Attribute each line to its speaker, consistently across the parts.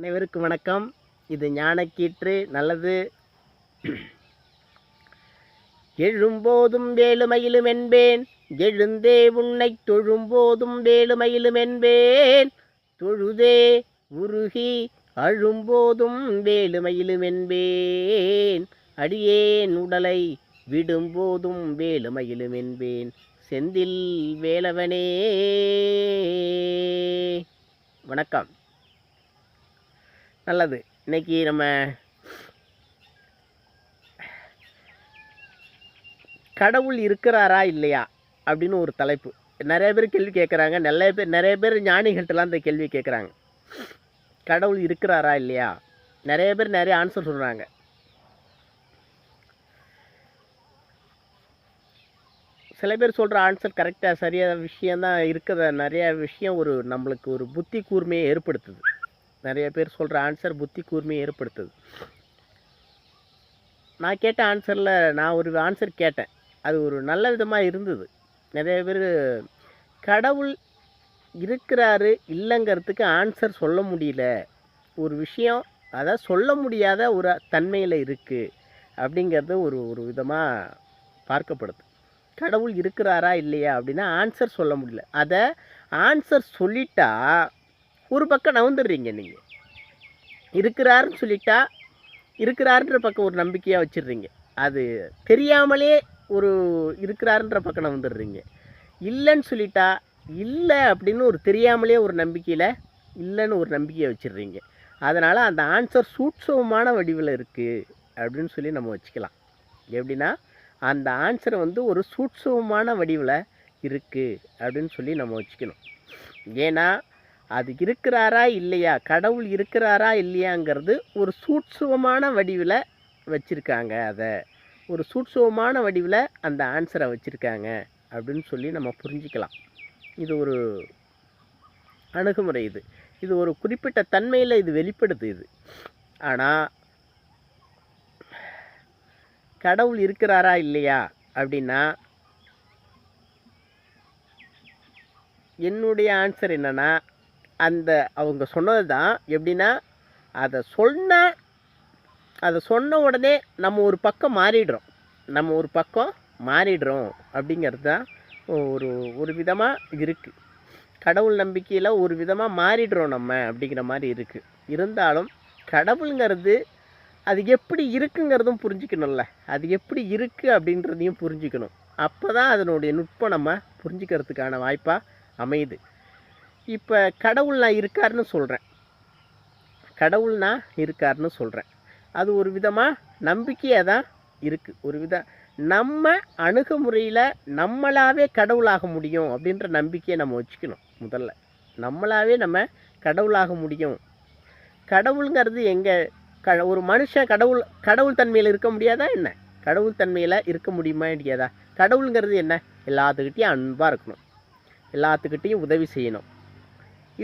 Speaker 1: அனைவருக்கும் வணக்கம். இது ஞானக்கீற்று நல்லது. எழும்போதும் வேலுமயிலும் என்பேன். எழுந்தே உன்னை தொழும்போதும் வேலுமயிலும் என்பேன். தொழுதே உருகி அழும்போதும் வேலுமயிலும் என்பேன். அடியேன் உடலை விடும்போதும் வேலுமயிலும் என்பேன். செந்தில் வேலவனே. வணக்கம். நல்லது. இன்னைக்கு நம்ம கடவுள் இருக்கிறாரா இல்லையா அப்படின்னு ஒரு தலைப்பு. நிறைய பேர் கேள்வி கேட்குறாங்க நிறைய பேர் நிறைய பேர் ஞானிகள்கிட்டலாம் இந்த கேள்வி கேட்குறாங்க கடவுள் இருக்கிறாரா இல்லையா? நிறைய பேர் நிறைய ஆன்சர் சொல்கிறாங்க சில பேர் சொல்கிற ஆன்சர் கரெக்டாக சரியான விஷயந்தான் இருக்கிற நிறைய விஷயம் ஒரு நம்மளுக்கு ஒரு புத்தி கூர்மையை ஏற்படுத்துது. நிறைய பேர் சொல்கிற ஆன்சர் புத்தி கூர்மையை ஏற்படுத்துது. நான் கேட்ட ஆன்சரில் நான் ஒரு ஆன்சர் கேட்டேன். அது ஒரு நல்ல விதமாக இருந்தது. நிறைய பேர் கடவுள் இருக்கிறாரு இல்லைங்கிறதுக்கு ஆன்சர் சொல்ல முடியல. ஒரு விஷயம் அதை சொல்ல முடியாத ஒரு தன்மையில் இருக்குது அப்படிங்கிறது ஒரு ஒரு விதமாக பார்க்கப்படுது. கடவுள் இருக்கிறாரா இல்லையா அப்படின்னா ஆன்சர் சொல்ல முடியல. அதை ஆன்சர் சொல்லிட்டா ஒரு பக்கம் நவுந்துடுறீங்க நீங்கள் இருக்கிறாருன்னு சொல்லிட்டா இருக்கிறாருன்ற பக்கம் ஒரு நம்பிக்கையாக வச்சிடுறீங்க. அது தெரியாமலே ஒரு இருக்கிறாருன்ற பக்கம் நவுந்துடுறீங்க. இல்லைன்னு சொல்லிட்டா இல்லை அப்படின்னு ஒரு தெரியாமலே ஒரு நம்பிக்கையில் இல்லைன்னு ஒரு நம்பிக்கையை வச்சிடுறீங்க. அதனால் அந்த ஆன்சர் சூட்சவமான வடிவில் இருக்குது அப்படின்னு சொல்லி நம்ம வச்சுக்கலாம். எப்படின்னா அந்த ஆன்சர் வந்து ஒரு சூட்சவமான வடிவில் இருக்குது அப்படின்னு சொல்லி நம்ம வச்சுக்கணும். ஏன்னா அது இருக்கிறாரா இல்லையா? கடவுள் இருக்கிறாரா இல்லையாங்கிறது ஒரு சூட்சுவமான வடிவில் வச்சுருக்காங்க அதை. ஒரு சூட்சுவமான வடிவில் அந்த ஆன்சரை வச்சுருக்காங்க அப்படின்னு சொல்லி நம்ம புரிஞ்சிக்கலாம். இது ஒரு அணுகுமுறை இது. இது ஒரு குறிப்பிட்ட தன்மையில் இது வெளிப்படுது இது. ஆனால் கடவுள் இருக்கிறாரா இல்லையா அப்படின்னா என்னுடைய ஆன்சர் என்னென்னா அந்த அவங்க சொன்னது தான் எப்படின்னா அதை சொன்ன அதை சொன்ன உடனே நம்ம ஒரு பக்கம் மாறிடுறோம். நம்ம ஒரு பக்கம் மாறிடுறோம் அப்படிங்கிறது தான் ஒரு ஒரு விதமாக இருக்குது கடவுள் நம்பிக்கையில் ஒரு விதமாக மாறிடுறோம் நம்ம அப்படிங்கிற மாதிரி இருக்குது இருந்தாலும் கடவுளுங்கிறது அது எப்படி இருக்குங்கிறதும் புரிஞ்சுக்கணும்ல. அது எப்படி இருக்குது அப்படின்றதையும் புரிஞ்சுக்கணும். அப்போ தான் அதனுடைய நுட்பம் நம்ம புரிஞ்சுக்கிறதுக்கான வாய்ப்பாக அமையுது. இப்போ கடவுள் நான் இருக்காருன்னு சொல்கிறேன் கடவுள் நான் இருக்காருன்னு சொல்கிறேன் அது ஒரு விதமாக நம்பிக்கையாக தான் இருக்குது ஒரு வித நம்ம அணுகுமுறையில் நம்மளாவே கடவுளாக முடியும் அப்படின்ற நம்பிக்கையை நம்ம வச்சுக்கணும் முதல்ல. நம்மளாவே நம்ம கடவுளாக முடியும். கடவுளுங்கிறது எங்கே க ஒரு மனுஷன் கடவுள் கடவுள் தன்மையில் இருக்க முடியாதா என்ன? கடவுள் தன்மையில் இருக்க முடியுமா முடியாதா கடவுளுங்கிறது என்ன? எல்லாத்துக்கிட்டையும் அன்பாக இருக்கணும். எல்லாத்துக்கிட்டேயும் உதவி செய்யணும்.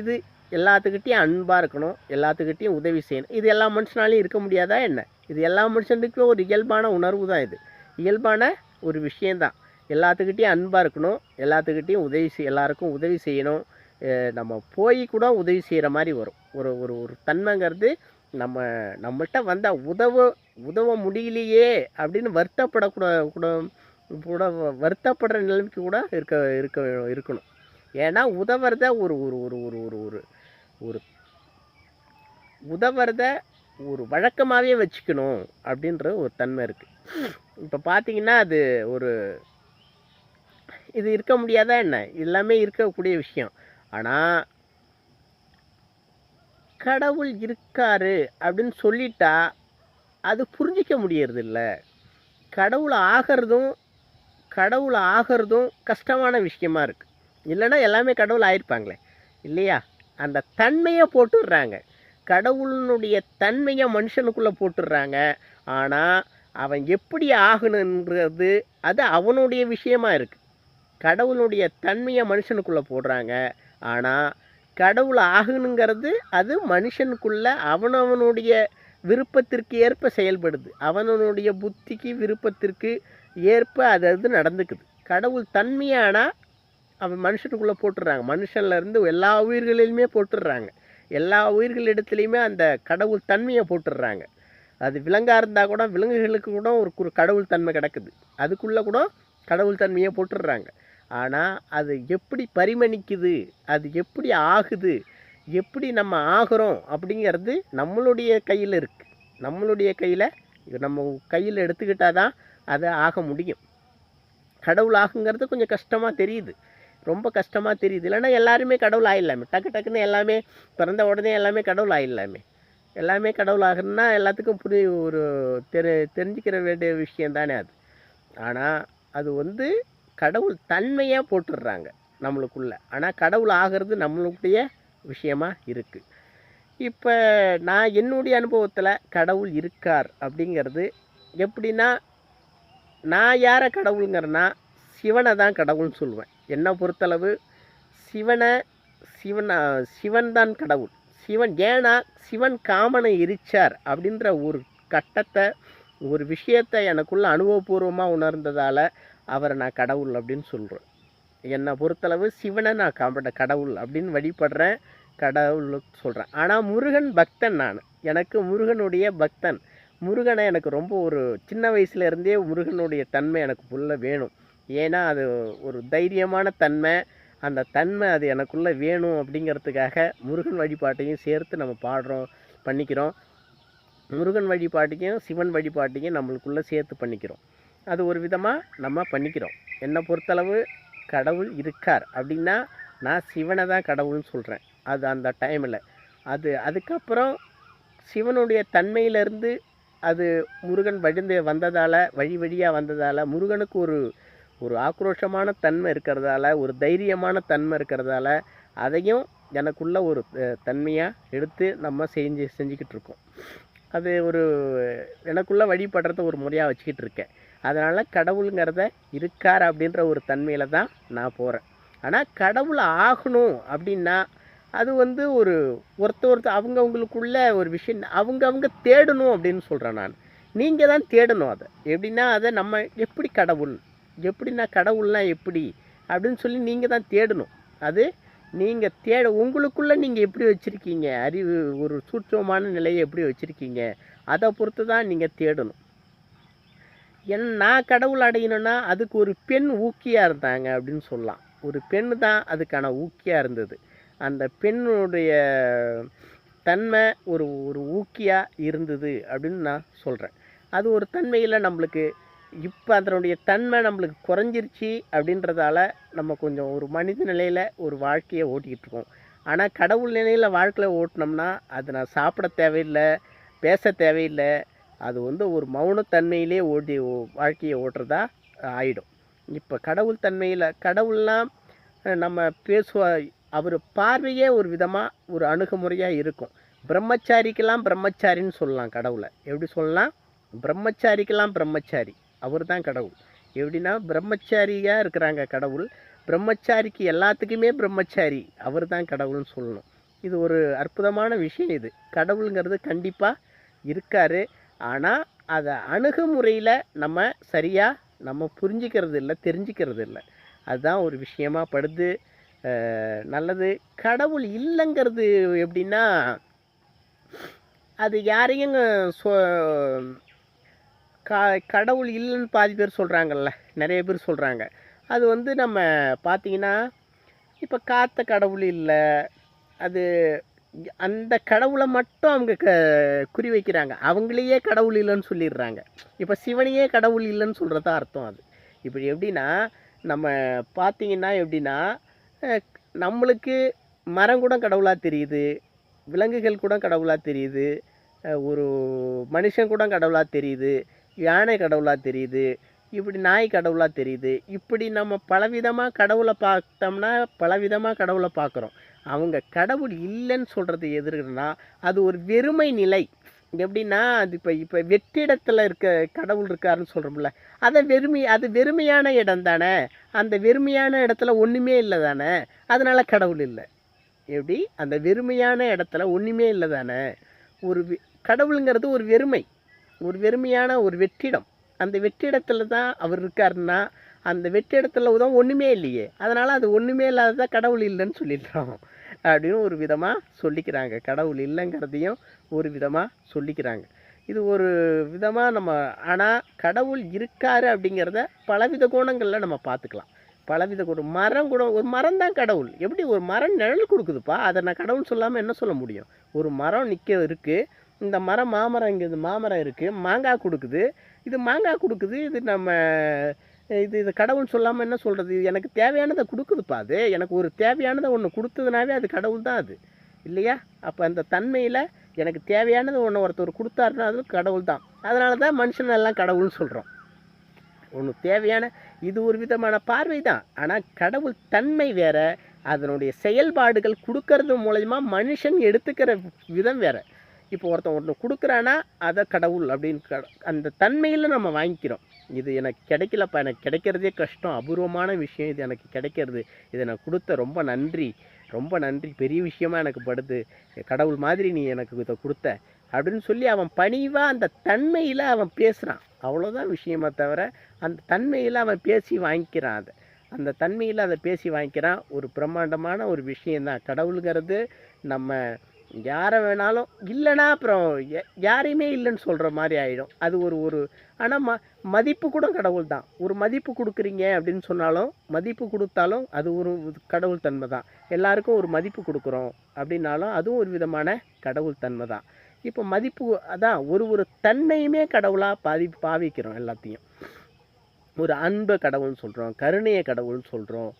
Speaker 1: இது எல்லாத்துக்கிட்டேயும் அன்பாக இருக்கணும் எல்லாத்துக்கிட்டேயும் உதவி செய்யணும். இது எல்லா மனுஷனாலையும் இருக்க முடியாதா என்ன? இது எல்லா மனுஷனுக்கும் ஒரு இயல்பான உணர்வு தான் இது. இயல்பான ஒரு விஷயந்தான் எல்லாத்துக்கிட்டேயும் அன்பாக இருக்கணும் எல்லாத்துக்கிட்டேயும் உதவி செய் எல்லாருக்கும் உதவி செய்யணும். நம்ம போய் கூட உதவி செய்கிற மாதிரி வரும். ஒரு ஒரு ஒரு தன்மைங்கிறது நம்ம நம்மள்கிட்ட வந்தால் உதவ உதவ முடியலையே அப்படின்னு வருத்தப்படக்கூட கூட கூட வருத்தப்படுற நிலைமைக்கு கூட இருக்க இருக்க இருக்கணும். ஏன்னா உதவுறத ஒரு ஒரு ஒரு ஒரு ஒரு ஒரு ஒரு உதவுறத ஒரு வழக்கமாகவே வச்சுக்கணும் அப்படின்ற ஒரு தன்மை இருக்குது இப்போ பார்த்தீங்கன்னா அது ஒரு இது இருக்க முடியாதா என்ன? எல்லாமே இருக்கக்கூடிய விஷயம். ஆனால் கடவுள் இருக்காரு அப்படின்னு சொல்லிட்டா அது புரிஞ்சிக்க முடியறதில்ல. கடவுள் ஆகிறதும் கடவுள் ஆகிறதும் கஷ்டமான விஷயமா இருக்குது இல்லைன்னா எல்லாமே கடவுள் ஆயிருப்பாங்களே. இல்லையா? அந்த தன்மையை போட்டுடுறாங்க. கடவுளினுடைய தன்மையை மனுஷனுக்குள்ளே போட்டுடுறாங்க. ஆனால் அவன் எப்படி ஆகணுன்றது அது அவனுடைய விஷயமா இருக்குது கடவுளுடைய தன்மையை மனுஷனுக்குள்ளே போடுறாங்க. ஆனால் கடவுள் ஆகணுங்கிறது அது மனுஷனுக்குள்ள அவனவனுடைய விருப்பத்திற்கு ஏற்ப செயல்படுது. அவனவனுடைய புத்திக்கு விருப்பத்திற்கு ஏற்ப அது அது நடந்துக்குது. கடவுள் தன்மையானால் அவன் மனுஷனுக்குள்ளே போட்டுடுறாங்க மனுஷன்லேருந்து எல்லா உயிர்களிலுமே போட்டுடுறாங்க எல்லா உயிர்களிடத்துலையுமே அந்த கடவுள் தன்மையை போட்டுடுறாங்க அது விலங்காக இருந்தால் கூட விலங்குகளுக்கு கூட ஒரு ஒரு கடவுள் தன்மை கிடக்குது. அதுக்குள்ளே கூட கடவுள் தன்மையை போட்டுடுறாங்க ஆனால் அது எப்படி பரிமணிக்குது? அது எப்படி ஆகுது? எப்படி நம்ம ஆகிறோம்? அப்படிங்கிறது நம்மளுடைய கையில் இருக்குது நம்மளுடைய கையில் நம்ம கையில் எடுத்துக்கிட்டால் தான் அதை ஆக முடியும். கடவுள் ஆகுங்கிறது கொஞ்சம் கஷ்டமாக தெரியுது. ரொம்ப கஷ்டமாக தெரியுது. இல்லைன்னா எல்லாருமே கடவுள் ஆகிடலாமே டக்கு டக்குன்னு எல்லாமே பிறந்த உடனே எல்லாமே கடவுள் ஆகிடலாமே எல்லாமே கடவுள் ஆகணும்னா எல்லாத்துக்கும் புரிய ஒரு தெரி தெரிஞ்சுக்கிற வேண்டிய விஷயம் தானே அது. ஆனால் அது வந்து கடவுள் தன்மையாக போட்டுடுறாங்க நம்மளுக்குள்ளே. ஆனால் கடவுள் ஆகிறது நம்மளுடைய விஷயமாக இருக்குது இப்போ நான் என்னுடைய அனுபவத்தில் கடவுள் இருக்கார் அப்படிங்கிறது எப்படின்னா நான் யாரை கடவுளுங்கிறேன்னா சிவனை தான் கடவுள்னு சொல்லுவேன். என்னை பொறுத்தளவு சிவனை சிவன் சிவன் தான் கடவுள். சிவன் ஏன்னா சிவன் காமனை எரிச்சார் அப்படின்ற ஒரு கட்டத்தை ஒரு விஷயத்தை எனக்குள்ள அனுபவபூர்வமாக உணர்ந்ததால் அவரை நான் கடவுள் அப்படின்னு சொல்கிறேன் என்னை பொறுத்தளவு சிவனை நான் காம்பட கடவுள் அப்படின்னு வழிபடுறேன் கடவுள் சொல்கிறேன் ஆனால் முருகன் பக்தன் நான். எனக்கு முருகனுடைய பக்தன். முருகனை எனக்கு ரொம்ப ஒரு சின்ன வயசுலேருந்தே முருகனுடைய தன்மை எனக்கு புள்ள வேணும். ஏன்னா அது ஒரு தைரியமான தன்மை. அந்த தன்மை அது எனக்குள்ளே வேணும் அப்படிங்கிறதுக்காக முருகன் வழிபாட்டையும் சேர்த்து நம்ம பாடுறோம் பண்ணிக்கிறோம். முருகன் வழிபாட்டையும் சிவன் வழிபாட்டையும் நம்மளுக்குள்ளே சேர்த்து பண்ணிக்கிறோம். அது ஒரு விதமாக நம்ம பண்ணிக்கிறோம். என்னை பொறுத்தளவு கடவுள் இருக்கார் அப்படின்னா நான் சிவனை தான் கடவுள்னு சொல்கிறேன் அது அந்த டைமில் அது அதுக்கப்புறம் சிவனுடைய தன்மையிலேருந்து அது முருகன் வழிந்து வந்ததால் வழி வழியாக வந்ததால் முருகனுக்கு ஒரு ஒரு ஆக்ரோஷமான தன்மை இருக்கிறதால ஒரு தைரியமான தன்மை இருக்கிறதால அதையும் எனக்குள்ள ஒரு தன்மையாக எடுத்து நம்ம செஞ்சு செஞ்சுக்கிட்டு இருக்கோம். அது ஒரு எனக்குள்ளே வழிபடுறத ஒரு முறையாக வச்சுக்கிட்டு இருக்கேன். அதனால் கடவுளுங்கிறத இருக்கார் அப்படின்ற ஒரு தன்மையில் தான் நான் போகிறேன் ஆனால் கடவுள் ஆகணும் அப்படின்னா அது வந்து ஒரு ஒருத்த ஒருத்தர் அவங்கவுங்களுக்குள்ள ஒரு விஷயம் அவங்கவுங்க தேடணும் அப்படின்னு சொல்கிறேன் நான். நீங்கள் தான் தேடணும் அதை. எப்படின்னா அதை நம்ம எப்படி கடவுள் எப்படின்னா கடவுள்லாம் எப்படி? அப்படின்னு சொல்லி நீங்கள் தான் தேடணும். அது நீங்கள் தேட உங்களுக்குள்ளே நீங்கள் எப்படி வச்சுருக்கீங்க? அறிவு ஒரு சூட்சமான நிலையை எப்படி வச்சுருக்கீங்க? அதை பொறுத்து தான் நீங்கள் தேடணும். என் நான் கடவுள் அடையணும்னா அதுக்கு ஒரு பெண் ஊக்கியாக இருந்தாங்க அப்படின்னு சொல்லலாம். ஒரு பெண் தான் அதுக்கான ஊக்கியாக இருந்தது. அந்த பெண்ணுடைய தன்மை ஒரு ஒரு ஊக்கியாக இருந்தது அப்படின்னு நான் சொல்கிறேன் அது ஒரு தன்மையில் நம்மளுக்கு இப்போ அதனுடைய தன்மை நம்மளுக்கு குறைஞ்சிருச்சு அப்படின்றதால நம்ம கொஞ்சம் ஒரு மனித நிலையில் ஒரு வாழ்க்கையை ஓட்டிக்கிட்டு இருக்கோம். ஆனால் கடவுள் நிலையில் வாழ்க்கையில் ஓட்டினோம்னா அது நான் சாப்பிட தேவையில்லை பேச தேவையில்லை அது வந்து ஒரு மௌனத்தன்மையிலே ஓட்டி ஓ- வாழ்க்கையை ஓட்டுறதா ஆயிடும். இப்போ கடவுள் தன்மையில் கடவுள்லாம் நம்ம பேசுவ அவர் பார்வையே ஒரு விதமாக ஒரு அணுகுமுறையாக இருக்கும். பிரம்மச்சாரிக்கெல்லாம் பிரம்மச்சாரின்னு சொல்லலாம் கடவுளை. எப்படி சொல்லலாம்? பிரம்மச்சாரிக்கெல்லாம் பிரம்மச்சாரி. அவர் தான் கடவுள். எப்படின்னா பிரம்மச்சாரியாக இருக்கிறாங்க கடவுள். பிரம்மச்சாரிக்கு எல்லாத்துக்குமே பிரம்மச்சாரி அவர் தான் கடவுள்னு சொல்லணும். இது ஒரு அற்புதமான விஷயம் இது. கடவுளுங்கிறது கண்டிப்பாக இருக்காரு. ஆனால் அதை அணுகுமுறையில் நம்ம சரியாக நம்ம புரிஞ்சிக்கிறது இல்லை தெரிஞ்சுக்கிறது இல்லை. அதுதான் ஒரு விஷயமா படுது. நல்லது. கடவுள் இல்லைங்கிறது எப்படின்னா அது யாரையும் சொ கா கடவுள் இல்லைன்னு பாதி பேர் சொல்கிறாங்கல்ல நிறைய பேர் சொல்கிறாங்க அது வந்து நம்ம பார்த்தீங்கன்னா இப்போ காத்த கடவுள் இல்லை அது அந்த கடவுளை மட்டும் அவங்க க குறி வைக்கிறாங்க. அவங்களையே கடவுள் இல்லைன்னு சொல்லிடுறாங்க. இப்போ சிவனையே கடவுள் இல்லைன்னு சொல்கிறது அர்த்தம் அது. இப்படி எப்படின்னா நம்ம பார்த்தீங்கன்னா எப்படின்னா நம்மளுக்கு மரம் கூட கடவுளாக தெரியுது விலங்குகள் கூட கடவுளாக தெரியுது ஒரு மனுஷன் கூட கடவுளாக தெரியுது யானை கடவுளாக தெரியுது இப்படி நாய் கடவுளாக தெரியுது இப்படி நம்ம பலவிதமாக கடவுளை பார்த்தோம்னா பலவிதமாக கடவுளை பார்க்குறோம். அவங்க கடவுள் இல்லைன்னு சொல்கிறது எதுக்குன்னா அது ஒரு வெறுமை நிலை. எப்படின்னா அது இப்போ இப்போ வெற்றிடத்தில் இருக்க கடவுள் இருக்காருன்னு சொல்கிறோம்ல அதை வெறுமை அது வெறுமையான இடம் தானே அந்த வெறுமையான இடத்துல ஒன்றுமே இல்லை தானே அதனால் கடவுள் இல்லை. எப்படி? அந்த வெறுமையான இடத்துல ஒன்றுமே இல்லை தானே. ஒரு கடவுளுங்கிறது ஒரு வெறுமை. ஒரு வெறுமையான ஒரு வெற்றிடம். அந்த வெற்றிடத்தில் தான் அவர் இருக்காருன்னா அந்த வெற்றிடத்தில் தான் ஒன்றுமே இல்லையே. அதனால் அது ஒன்றுமே இல்லாததான் கடவுள் இல்லைன்னு சொல்லிடுறோம். அப்படின்னு ஒரு விதமாக சொல்லிக்கிறாங்க. கடவுள் இல்லைங்கிறதையும் ஒரு விதமாக சொல்லிக்கிறாங்க. இது ஒரு விதமாக நம்ம ஆனால் கடவுள் இருக்காரு அப்படிங்கிறத பலவித கோணங்களில் நம்ம பார்த்துக்கலாம். பலவித குணம் மரம் கூட ஒரு மரம் தான் கடவுள். எப்படி ஒரு மரம் நிழல் கொடுக்குதுப்பா? அதை நான் கடவுள் சொல்லாமல் என்ன சொல்ல முடியும்? ஒரு மரம் நிற்க இருக்குது இந்த மரம் மாமரம் இங்கே இது மாமரம் இருக்குது மாங்காய் கொடுக்குது. இது மாங்காய் கொடுக்குது. இது நம்ம இது இது கடவுள் சொல்லாமல் என்ன சொல்கிறது எனக்கு தேவையானதை கொடுக்குதுப்பா அது. எனக்கு ஒரு தேவையானதை ஒன்று கொடுத்ததுனாவே அது கடவுள் தான் அது. இல்லையா? அப்போ அந்த தன்மையில் எனக்கு தேவையானது ஒன்று ஒருத்தர் கொடுத்தாருன்னா அது கடவுள் தான். அதனால தான் மனுஷன் எல்லாம் கடவுள்னு சொல்கிறோம் ஒன்று தேவையான இது ஒரு விதமான பார்வை தான். ஆனால் கடவுள் தன்மை வேற அதனுடைய செயல்பாடுகள் கொடுக்கறது மூலயமா மனுஷன் எடுத்துக்கிற விதம் வேறு. இப்போ ஒருத்தன் ஒன்று கொடுக்குறானா அதை கடவுள் அப்படின்னு அந்த தன்மையில் நம்ம வாங்கிக்கிறோம். இது எனக்கு கிடைக்கலப்பா எனக்கு கிடைக்கிறதே கஷ்டம் அபூர்வமான விஷயம் இது எனக்கு கிடைக்கிறது. இதை நான் கொடுத்த ரொம்ப நன்றி ரொம்ப நன்றி பெரிய விஷயமா எனக்கு படுது. கடவுள் மாதிரி நீ எனக்கு இதை கொடுத்த அப்படின்னு சொல்லி அவன் பணிவாக அந்த தன்மையில் அவன் பேசுகிறான் அவ்வளோதான் விஷயமா தவிர அந்த தன்மையில் அவன் பேசி வாங்கிக்கிறான் அதை. அந்த தன்மையில் அதை பேசி வாங்கிக்கிறான். ஒரு பிரம்மாண்டமான ஒரு விஷயந்தான் கடவுளுங்கிறது நம்ம யாரை வேணாலும் இல்லைன்னா அப்புறம் யாரையுமே இல்லைன்னு சொல்கிற மாதிரி ஆகிடும் அது ஒரு ஒரு ஆனால் ம மதிப்பு கூட கடவுள் தான். ஒரு மதிப்பு கொடுக்குறீங்க அப்படின்னு சொன்னாலும் மதிப்பு கொடுத்தாலும் அது ஒரு கடவுள் தன்மை தான். எல்லாருக்கும் ஒரு மதிப்பு கொடுக்குறோம் அப்படின்னாலும் அதுவும் ஒரு விதமான கடவுள் தன்மை தான். இப்போ மதிப்பு அதான் ஒரு ஒரு தன்மையுமே கடவுளாக பாதி பாவிக்கிறோம் எல்லாத்தையும். ஒரு அன்பை கடவுள்னு சொல்கிறோம் கருணையை கடவுள்னு சொல்கிறோம்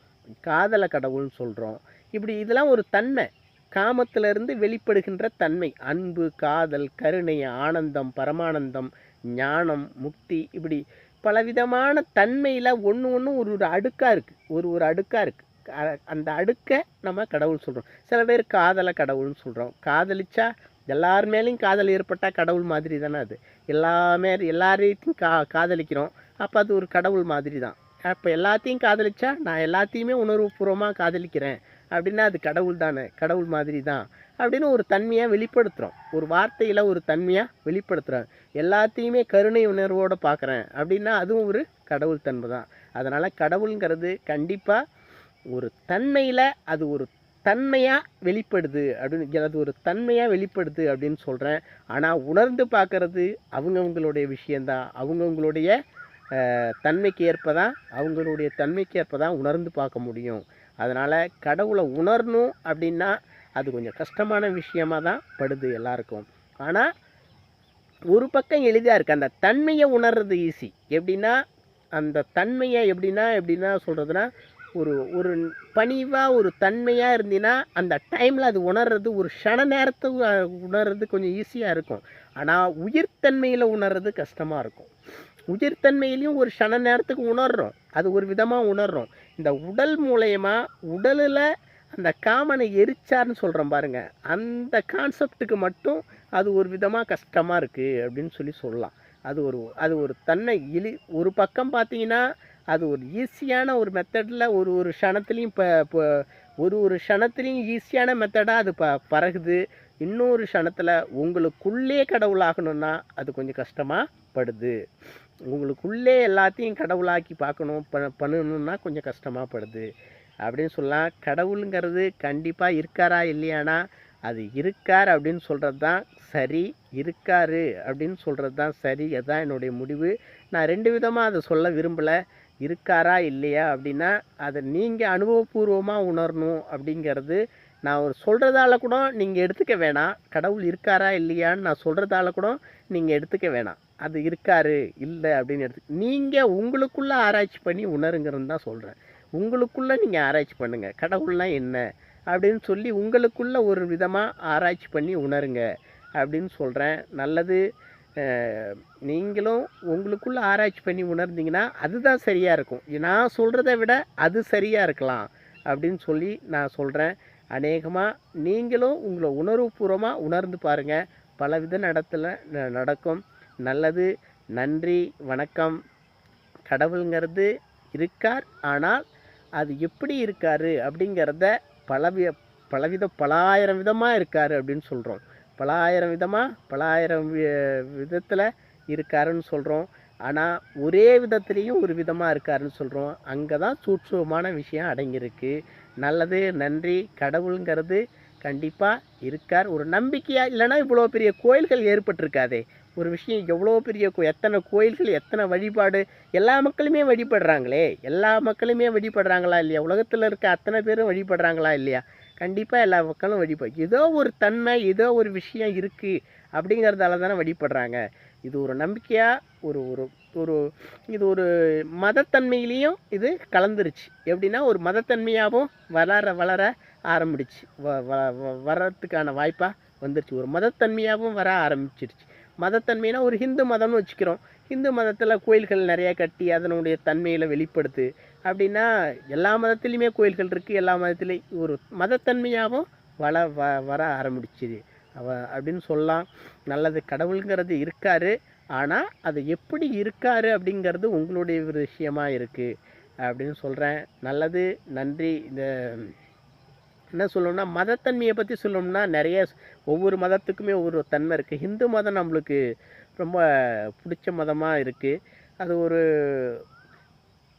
Speaker 1: காதலை கடவுள்னு சொல்கிறோம் இப்படி இதெல்லாம் ஒரு தன்மை. காமத்திலிருந்து வெளிப்படுகின்ற தன்மை. அன்பு காதல் கருணை ஆனந்தம் பரமானந்தம் ஞானம் முக்தி இப்படி பலவிதமான தன்மையில் ஒன்று ஒன்று ஒரு ஒரு அடுக்காக இருக்குது ஒரு ஒரு அடுக்காக இருக்குது அந்த அடுக்கை நம்ம கடவுள் சொல்கிறோம் சில பேர் காதலை கடவுள்னு சொல்கிறோம் காதலிச்சா எல்லார் மேலேயும் காதல் ஏற்பட்டால் கடவுள் மாதிரி தானே அது. எல்லாமே எல்லாரையும் கா காதலிக்கிறோம். அப்போ அது ஒரு கடவுள் மாதிரி தான். அப்போ எல்லாத்தையும் காதலிச்சா நான் எல்லாத்தையுமே உணர்வுபூர்வமாக காதலிக்கிறேன். அப்படின்னா அது கடவுள் தானே கடவுள் மாதிரி தான் அப்படின்னு ஒரு தன்மையாக வெளிப்படுத்துகிறோம் ஒரு வார்த்தையில் ஒரு தன்மையாக வெளிப்படுத்துகிறோம் எல்லாத்தையுமே கருணை உணர்வோடு பார்க்குறேன் அப்படின்னா அதுவும் ஒரு கடவுள் தன்மை தான். அதனால் கடவுளுங்கிறது கண்டிப்பாக ஒரு தன்மையில் அது ஒரு தன்மையாக வெளிப்படுது அப்படின்னு அது ஒரு தன்மையாக வெளிப்படுது அப்படின்னு சொல்கிறேன் ஆனால் உணர்ந்து பார்க்குறது அவங்கவுங்களுடைய விஷயந்தான் அவங்கவுங்களுடைய தன்மைக்கு ஏற்ப தான் அவங்களுடைய தன்மைக்கு ஏற்ப தான் உணர்ந்து பார்க்க முடியும். அதனால் கடவுளை உணரணும் அப்படின்னா அது கொஞ்சம் கஷ்டமான விஷயமா தான் படுது எல்லாருக்கும். ஆனால் ஒரு பக்கம் எளிதாக இருக்குது அந்த தன்மையை உணர்றது ஈஸி எப்படின்னா அந்த தன்மையை எப்படின்னா எப்படின்னா சொல்கிறதுனா ஒரு ஒரு பணிவாக ஒரு தன்மையாக இருந்தீங்கன்னா அந்த டைமில் அது உணர்றது ஒரு க்ஷண நேரத்தை உணர்றது கொஞ்சம் ஈஸியாக இருக்கும். ஆனால் உயிர்த்தன்மையில் உணர்றது கஷ்டமாக இருக்கும். உயிர்த்தன்மையிலையும் ஒரு க்ஷண நேரத்துக்கு உணர்றோம். அது ஒரு விதமாக உணர்றோம். இந்த உடல் மூலயமா உடலில் அந்த காமனை எரிச்சார்னு சொல்கிறோம் பாருங்க. அந்த கான்செப்ட்டுக்கு மட்டும் அது ஒரு விதமாக கஷ்டமாக இருக்குது அப்படின்னு சொல்லி சொல்லலாம். அது ஒரு அது ஒரு தன்னை இழி ஒரு பக்கம் பார்த்தீங்கன்னா அது ஒரு ஈஸியான ஒரு மெத்தடில் ஒரு ஒரு க்ஷணத்துலேயும் இப்போ இப்போ ஒரு ஒரு க்ஷணத்துலேயும் ஈஸியான மெத்தடாக அது ப பறகுது இன்னொரு க்ஷணத்தில் உங்களுக்குள்ளே கடவுளாகணும்னா அது கொஞ்சம் கஷ்டமாக படுது உங்களுக்குள்ளே எல்லாத்தையும் கடவுளாக்கி பார்க்கணும் ப பண்ணணுன்னா கொஞ்சம் கஷ்டமாக படுது. அப்படின்னு சொல்லலாம். கடவுளுங்கிறது கண்டிப்பாக இருக்காரா இல்லையானா அது இருக்கார் அப்படின்னு சொல்கிறது தான் சரி இருக்காரு அப்படின்னு சொல்கிறது தான் சரி அதுதான் என்னுடைய முடிவு. நான் ரெண்டு விதமாக அதை சொல்ல விரும்பலை. இருக்காரா இல்லையா அப்படின்னா அதை நீங்கள் அனுபவபூர்வமாக உணரணும் அப்படிங்கிறது நான் ஒரு சொல்கிறதால கூட நீங்கள் எடுத்துக்க வேணாம். கடவுள் இருக்காரா இல்லையான்னு நான் சொல்கிறதால கூட நீங்கள் எடுத்துக்க வேணாம். அது இருக்காரு இல்லை அப்படின்னு எடுத்து நீங்கள் உங்களுக்குள்ளே ஆராய்ச்சி பண்ணி உணருங்கிறது தான் சொல்கிறேன் உங்களுக்குள்ளே நீங்கள் ஆராய்ச்சி பண்ணுங்கள் கடவுள்னா என்ன? அப்படின்னு சொல்லி உங்களுக்குள்ளே ஒரு விதமாக ஆராய்ச்சி பண்ணி உணருங்க அப்படின்னு சொல்கிறேன் நல்லது. நீங்களும் உங்களுக்குள்ளே ஆராய்ச்சி பண்ணி உணர்ந்தீங்கன்னா அதுதான் சரியாக இருக்கும். நான் சொல்கிறத விட அது சரியாக இருக்கலாம் அப்படின்னு சொல்லி நான் சொல்கிறேன் அநேகமாக நீங்களும் உங்களை உணர்வுபூர்வமாக உணர்ந்து பாருங்கள் பலவித நடத்தில் ந- நடக்கும். நல்லது நன்றி வணக்கம். கடவுளுங்கிறது இருக்கார் ஆனால் அது எப்படி இருக்காரு அப்படிங்கிறத பலவிய பலவித பலாயிரம் விதமாக இருக்காரு அப்படின்னு சொல்கிறோம் பலாயிரம் விதமாக பலாயிரம் விதத்தில் இருக்காருன்னு சொல்கிறோம் ஆனால் ஒரே விதத்துலேயும் ஒரு விதமாக இருக்காருன்னு சொல்கிறோம் அங்கே தான் சூட்சமான விஷயம் அடங்கியிருக்கு. நல்லது நன்றி கடவுளுங்கிறது கண்டிப்பாக இருக்கார். ஒரு நம்பிக்கையாக இல்லைன்னா இவ்வளோ பெரிய கோயில்கள் ஏற்பட்டிருக்காதே. ஒரு விஷயம் எவ்வளோ பெரிய கோ எத்தனை கோயில்கள் எத்தனை வழிபாடு எல்லா மக்களுமே வழிபடுறாங்களே. எல்லா மக்களுமே வழிபடுறாங்களா இல்லையா? உலகத்தில் இருக்க அத்தனை பேரும் வழிபடுறாங்களா இல்லையா? கண்டிப்பாக எல்லா மக்களும் வழிபடு ஏதோ ஒரு தன்மை ஏதோ ஒரு விஷயம் இருக்குது அப்படிங்கிறதால தானே வழிபடுறாங்க. இது ஒரு நம்பிக்கையாக ஒரு ஒரு ஒரு இது ஒரு மதத்தன்மையிலையும் இது கலந்துருச்சு. எப்படின்னா ஒரு மதத்தன்மையாகவும் வளர வளர ஆரம்பிடுச்சு. வ வ வ- வர்றதுக்கான வாய்ப்பாக வந்துருச்சு. ஒரு மதத்தன்மையாகவும் வர ஆரம்பிச்சிருச்சு. மதத்தன்மைனா ஒரு ஹிந்து மதம்னு வச்சுக்கிறோம். ஹிந்து மதத்தில் கோயில்கள் நிறையா கட்டி அதனுடைய தன்மையில் வெளிப்படுத்து. அப்படின்னா எல்லா மதத்துலேயுமே கோயில்கள் இருக்குது எல்லா மதத்துலேயும் ஒரு மதத்தன்மையாகவும் வள வ வர ஆரம்பிச்சிது. அவ அப்படின்னு சொல்லலாம். நல்லது கடவுளுங்கிறது இருக்காரு. ஆனால் அது எப்படி இருக்காரு அப்படிங்கிறது உங்களுடைய ஒரு விஷயமாக இருக்குது அப்படின்னு சொல்கிறேன் நல்லது நன்றி. இந்த என்ன சொல்லணும்னா மதத்தன்மையை பற்றி சொல்லணும்னா நிறைய ஒவ்வொரு மதத்துக்குமே ஒவ்வொரு தன்மை இருக்குது ஹிந்து மதம் நம்மளுக்கு ரொம்ப பிடிச்ச மதமாக இருக்குது அது ஒரு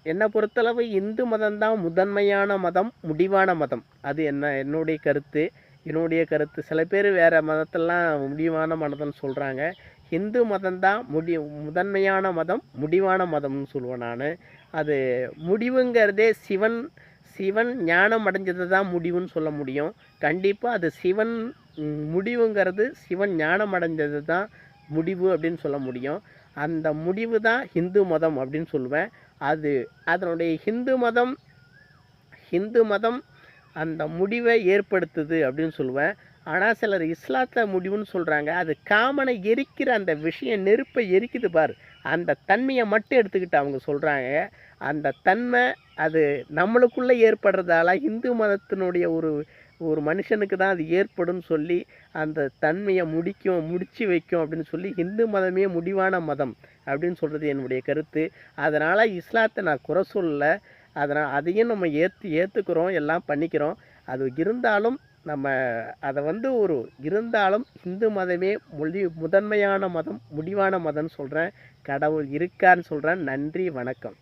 Speaker 1: என்னை பொறுத்தளவு இந்து மதம்தான் முதன்மையான மதம் முடிவான மதம். அது என்ன என்னுடைய கருத்து. என்னுடைய கருத்து. சில பேர் வேறு மதத்தெல்லாம் முடிவான மதம்னு சொல்கிறாங்க ஹிந்து மதம்தான் முடி முதன்மையான மதம் முடிவான மதம்னு சொல்லுவேன் நான். அது முடிவுங்கிறதே சிவன் சிவன் ஞானம் அடைஞ்சது தான் முடிவுன்னு சொல்ல முடியும். கண்டிப்பாக அது சிவன் முடிவுங்கிறது சிவன் ஞானம் அடைஞ்சது தான் முடிவு அப்படின்னு சொல்ல முடியும். அந்த முடிவு தான் ஹிந்து மதம் அப்படின்னு சொல்லுவேன். அது அதனுடைய ஹிந்து மதம் ஹிந்து மதம் அந்த முடிவை ஏற்படுத்துது அப்படின்னு சொல்லுவேன். ஆனால் சிலர் இஸ்லாத்த முடிவுன்னு சொல்கிறாங்க அது காமனை எரிக்கிற அந்த விஷயம் நெருப்பை எரிக்குது பார். அந்த தன்மையை மட்டும் எடுத்துக்கிட்டு அவங்க சொல்கிறாங்க அந்த தன்மை அது நம்மளுக்குள்ளே ஏற்படுறதால இந்து மதத்தினுடைய ஒரு ஒரு மனுஷனுக்கு தான் அது ஏற்படும் சொல்லி அந்த தன்மையை முடிக்கும் முடிச்சு வைக்கும் அப்படின்னு சொல்லி இந்து மதமே முடிவான மதம் அப்படின்னு சொல்கிறது என்னுடைய கருத்து. அதனால் இஸ்லாத்தை நான் குறை சொல்லலை. அதனால் அதையும் நம்ம ஏற்று ஏற்றுக்கிறோம் எல்லாம் பண்ணிக்கிறோம். அது இருந்தாலும் நம்ம அதை வந்து ஒரு இருந்தாலும் இந்து மதமே மொழி முதன்மையான மதம் முடிவான மதம்னு சொல்கிறேன் கடவுள் இருக்கான்னு சொல்கிறேன் நன்றி வணக்கம்.